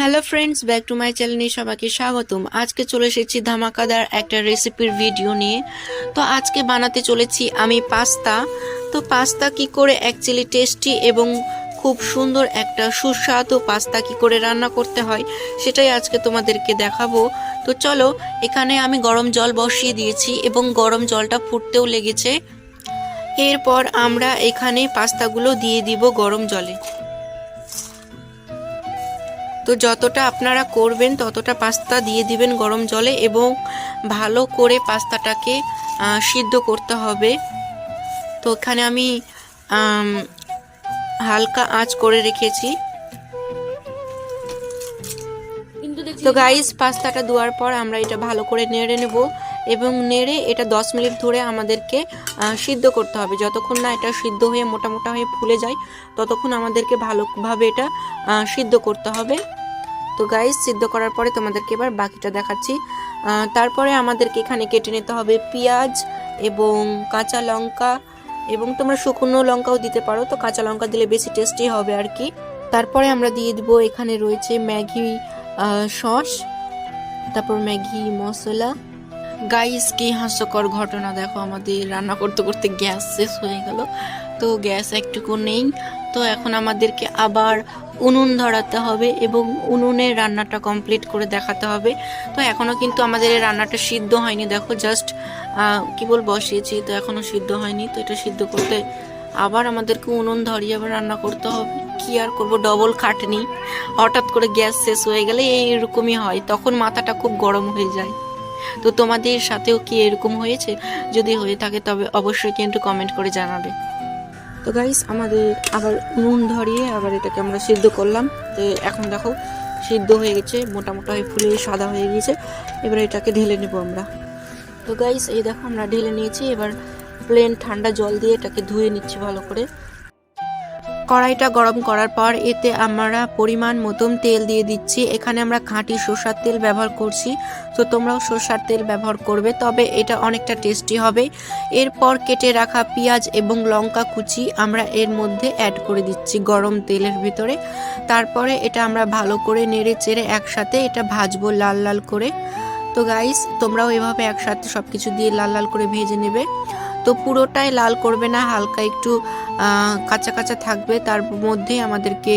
Hello friends back to my চ্যানেলে সবাইকে স্বাগতম। আজকে চলে এসেছি ধামাকাদার একটা রেসিপির ভিডিও নিয়ে। তো আজকে বানাতে চলেছি আমি পাস্তা। তো পাস্তা কি করে অ্যাকচুয়ালি টেস্টি এবং খুব সুন্দর একটা সুস্বাদু পাস্তা কি করে রান্না করতে হয়, সেটাই আজকে তোমাদেরকে দেখাবো। তো চলো, এখানে আমি গরম জল বসিয়ে দিয়েছি এবং গরম জলটা ফুটতেও লেগেছে। এরপর আমরা এখানে পাস্তাগুলো দিয়ে দিব গরম জলে। তো যতটা আপনারা করবেন ততটা পাস্তা দিয়ে দিবেন গরম জলে এবং ভালো করে পাস্তাটাকে সিদ্ধ করতে হবে। তো এখানে আমি হালকা আঁচ করে রেখেছি। তো গাইস পাস্তাটা দেওয়ার পর আমরা এটা ভালো করে নেড়ে নেব। এবং নেড়ে এটা 10 মিনিট ধরে আমাদেরকে সিদ্ধ করতে হবে। যতক্ষণ না এটা সিদ্ধ হয়ে মোটা মোটা হয়ে ফুলে যায়, ততক্ষণ আমাদেরকে ভালোভাবে এটা সিদ্ধ করতে হবে। তো গাইস সিদ্ধ করার পরে তোমাদেরকে এবার বাকিটা দেখাচ্ছি। তারপরে আমাদেরকে এখানে কেটে নিতে হবে পেঁয়াজ এবং কাঁচা লঙ্কা এবং তোমরা শুকনো লঙ্কাও দিতে পারো। তো কাঁচা লঙ্কা দিলে বেশি টেস্টি হবে আর কি। তারপরে আমরা দিয়ে দিব, এখানে রয়েছে ম্যাগি সস, তারপর ম্যাগি, মশলা। গাইস কি হাস্যকর ঘটনা, দেখো আমাদের রান্না করতে করতে গ্যাস শেষ হয়ে গেল। তো গ্যাস একটুকু নেই। তো এখন আমাদেরকে আবার উনুন ধরাতে হবে এবং উনুনে রান্নাটা কমপ্লিট করে দেখাতে হবে। তো এখনও কিন্তু আমাদের এই রান্নাটা সিদ্ধ হয়নি, দেখো জাস্ট কি বল বসিয়েছি, তো এখনও সিদ্ধ হয়নি। তো এটা সিদ্ধ করতে আবার আমাদেরকে উনুন ধরিয়ে আবার রান্না করতে হবে। কি আর করব ডবল খাটনি। হঠাৎ করে গ্যাস শেষ হয়ে গেলে এইরকমই হয়, তখন মাথাটা খুব গরম হয়ে যায়। তো তোমাদের সাথেও কি এরকম হয়েছে? যদি হয়ে থাকে, তবে অবশ্যই কিন্তু কমেন্ট করে জানাবে। তো গাইস আমাদের আবার নুন ধরিয়ে আবার এটাকে আমরা সিদ্ধ করলাম। তো এখন দেখো, সিদ্ধ হয়ে গেছে মোটা মোটা হয়ে ফুলে সাদা হয়ে গেছে এবার এটাকে ঢেলে নেব আমরা। তো গাইস এই দেখো, আমরা ঢেলে নিয়েছি। এবার প্লেন ঠান্ডা জল দিয়ে এটাকে ধুয়ে নিচ্ছি ভালো করে। কড়াইটা গরম করার পর এতে আমরা পরিমাণ মতন তেল দিয়ে দিচ্ছি। এখানে আমরা খাঁটি সর্ষার তেল ব্যবহার করছি। তো তোমরাও সর্ষার তেল ব্যবহার করবে, তবে এটা অনেকটা টেস্টি হবে। এরপর কেটে রাখা পেঁয়াজ এবং লঙ্কা কুচি আমরা এর মধ্যে অ্যাড করে দিচ্ছি গরম তেলের ভিতরে। তারপরে এটা আমরা ভালো করে নেড়ে চেড়ে একসাথে এটা ভাজবো লাল লাল করে। তো গাইস তোমরাও এভাবে একসাথে সব কিছু দিয়ে লাল লাল করে ভেজে নেবে। তো পুরোটাই লাল করবে না, হালকা একটু কাঁচা কাঁচা থাকবে। তার মধ্যে আমাদেরকে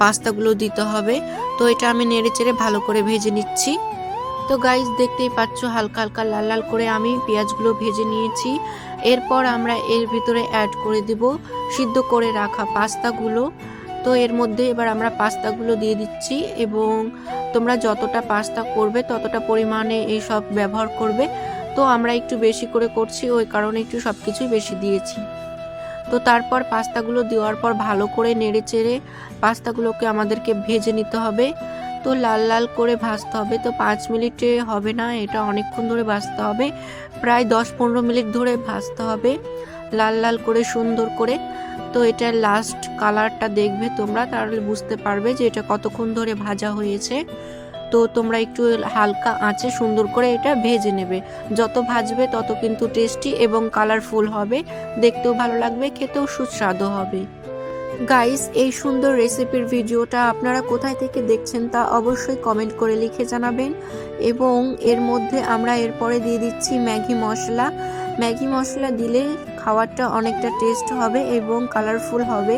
পাস্তাগুলো দিতে হবে। তো এটা আমি নেড়ে চেড়ে ভালো করে ভেজে নিচ্ছি। তো গাইস দেখতেই পাচ্ছ হালকা হালকা লাল লাল করে আমি পেঁয়াজগুলো ভেজে নিয়েছি। এরপর আমরা এর ভিতরে অ্যাড করে দিব, সিদ্ধ করে রাখা পাস্তাগুলো। তো এর মধ্যে এবার আমরা পাস্তাগুলো দিয়ে দিচ্ছি এবং তোমরা যতটা পাস্তা করবে ততটা পরিমাণে এই সব ব্যবহার করবে। তো আমরা একটু বেশি করে করছি, ওই কারণে একটু সব কিছুই বেশি দিয়েছি। তো তারপর পাস্তাগুলো দেওয়ার পর ভালো করে নেড়ে চেড়ে পাস্তাগুলোকে আমাদেরকে ভেজে নিতে হবে। তো লাল লাল করে ভাজতে হবে, তো পাঁচ মিনিটে হবে না, এটা অনেকক্ষণ ধরে ভাজতে হবে। প্রায় দশ পনেরো মিনিট ধরে ভাজতে হবে, লাল লাল করে সুন্দর করে। তো এটার লাস্ট কালারটা দেখবে তোমরা, তাহলে বুঝতে পারবে যে এটা কতক্ষণ ধরে ভাজা হয়েছে। তো তোমরা একটু হালকা আঁচে সুন্দর করে এটা ভেজে নেবে। যত ভাজবে তত কিন্তু টেস্টি এবং কালারফুল হবে। দেখতেও ভালো লাগবে, খেতেও সুস্বাদু হবে। গাইস এই সুন্দর রেসিপির ভিডিওটা আপনারা কোথায় থেকে দেখছেন তা অবশ্যই কমেন্ট করে লিখে জানাবেন। এবং এর মধ্যে আমরা এরপরে দিয়ে দিচ্ছি ম্যাগি মশলা। ম্যাগি মশলা দিলে খাবারটা অনেকটা টেস্ট হবে এবং কালারফুল হবে।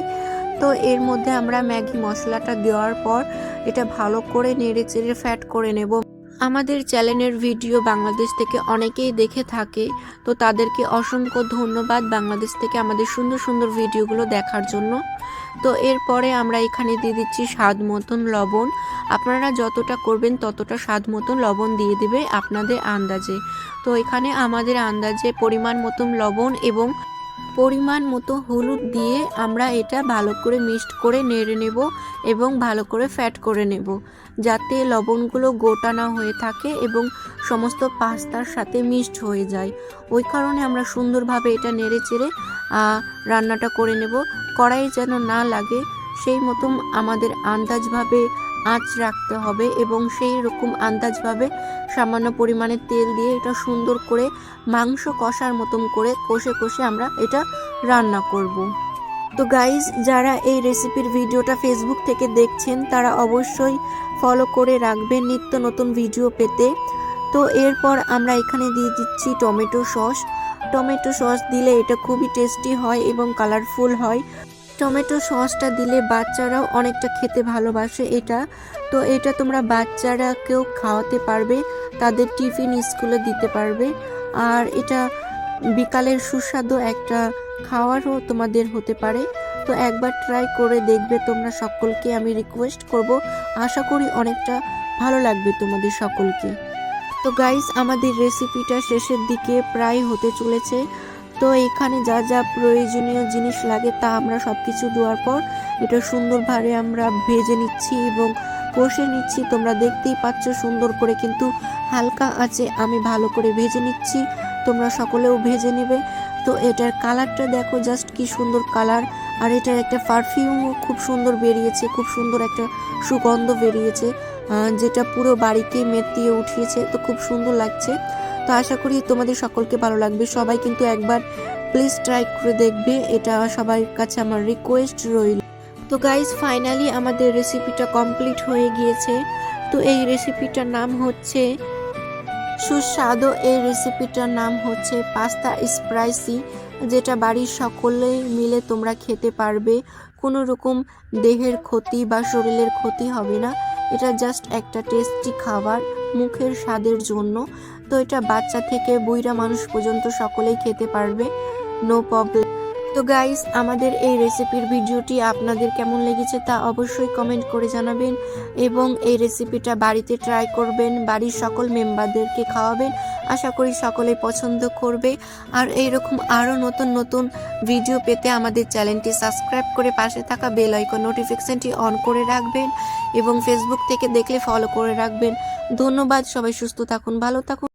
তো এর মধ্যে আমরা ম্যাগি মশলাটা দেওয়ার পর এটা ভালো করে নেড়ে চেড়ে ফ্যাট করে নেব। আমাদের চ্যানেলের ভিডিও বাংলাদেশ থেকে অনেকেই দেখে থাকে, তো তাদেরকে অসংখ্য ধন্যবাদ বাংলাদেশ থেকে আমাদের সুন্দর সুন্দর ভিডিওগুলো দেখার জন্য। তো এরপরে আমরা এখানে দিয়ে দিচ্ছি স্বাদ মতন লবণ। আপনারা যতটা করবেন ততটা স্বাদ মতন লবণ দিয়ে দিবে আপনাদের আন্দাজে। তো এখানে আমাদের আন্দাজে পরিমাণ মতন লবণ এবং পরিমাণ মতো হলুদ দিয়ে আমরা এটা ভালো করে মিক্সড করে নেড়ে নেব এবং ভালো করে ফ্যাট করে নেব, যাতে লবণগুলো গোটা না হয়ে থাকে এবং সমস্ত পাস্তার সাথে মিক্সড হয়ে যায়। ওই কারণে আমরা সুন্দরভাবে এটা নেড়ে চেড়ে রান্নাটা করে নেব। কড়াই যেন না লাগে, সেই মতন আমাদের আন্দাজভাবে আঁচ রাখতে হবে এবং সেই রকম আন্দাজভাবে সামান্য পরিমাণে তেল দিয়ে এটা সুন্দর করে মাংস কষার মতন করে কষে কষে আমরা এটা রান্না করব। তো গাইজ যারা এই রেসিপির ভিডিওটা ফেসবুক থেকে দেখছেন, তারা অবশ্যই ফলো করে রাখবেন নিত্য নতুন ভিডিও পেতে। তো এরপর আমরা এখানে দিয়ে দিচ্ছি টমেটো সস। টমেটো সস দিলে এটা খুবই টেস্টি হয় এবং কালারফুল হয়। টমেটো সসটা দিলে বাচ্চারাও অনেকটা খেতে ভালোবাসে এটা। তো এটা তোমরা বাচ্চারাকেও খাওয়াতে পারবে, তাদের টিফিন স্কুলে দিতে পারবে। আর এটা বিকালের সুস্বাদু একটা খাওয়ারও তোমাদের হতে পারে। তো একবার ট্রাই করে দেখবে তোমরা সকলকে আমি রিকোয়েস্ট করব। আশা করি অনেকটা ভালো লাগবে তোমাদের সকলকে। তো গাইস আমাদের রেসিপিটা শেষের দিকে প্রায় হতে চলেছে। তো এখানে যা যা প্রয়োজনীয় জিনিস লাগে তা আমরা সব কিছু দেওয়ার পর এটা সুন্দরভাবে আমরা ভেজে নিচ্ছি এবং কষে নিচ্ছি। তোমরা দেখতেই পাচ্ছ সুন্দর করে কিন্তু হালকা আছে, আমি ভালো করে ভেজে নিচ্ছি। তোমরা সকলেও ভেজে নেবে। তো এটার কালারটা দেখো, জাস্ট কি সুন্দর কালার। আর এটার একটা পারফিউমও খুব সুন্দর বেরিয়েছে, খুব সুন্দর একটা সুগন্ধ বেরিয়েছে যেটা পুরো বাড়িকে মেতিয়ে উঠিয়েছে। তো খুব সুন্দর লাগছে। তো আশা করি তোমাদের সকলকে ভালো লাগবে। সবাই কিন্তু একবার প্লিজ ট্রাই করে দেখবে। এটা সবার কাছে আমার রিকোয়েস্ট রইল। তো গাইজ ফাইনালি আমাদের রেসিপিটা কমপ্লিট হয়ে গিয়েছে। তো এই রেসিপিটার নাম হচ্ছে সুস্বাদু। এই রেসিপিটার নাম হচ্ছে পাস্তা স্প্রাইসি, যেটা বাড়ির সকলে মিলে তোমরা খেতে পারবে। কোনো রকম দেহের ক্ষতি বা শরীরের ক্ষতি হবে না। এটা জাস্ট একটা টেস্টি খাবার, মুখের স্বাদের জন্য। তো এটা বাচ্চা থেকে বুইরা মানুষ পর্যন্ত সকলেই খেতে পারবে। নো প্রবলেম তো গাইস আমাদের এই রেসিপির ভিডিওটি আপনাদের কেমন লেগেছে তা অবশ্যই কমেন্ট করে জানাবেন এবং এই রেসিপিটা বাড়িতে ট্রাই করবেন, বাড়ির সকল মেম্বারদেরকে খাওয়াবেন। আশা করি সকলে পছন্দ করবে। আর এইরকম আরও নতুন নতুন ভিডিও পেতে আমাদের চ্যানেলটি সাবস্ক্রাইব করে পাশে থাকা বেল আইকন নোটিফিকেশনটি অন করে রাখবেন এবং ফেসবুক থেকে দেখলে ফলো করে রাখবেন। ধন্যবাদ, সবাই সুস্থ থাকুন, ভালো থাকুন।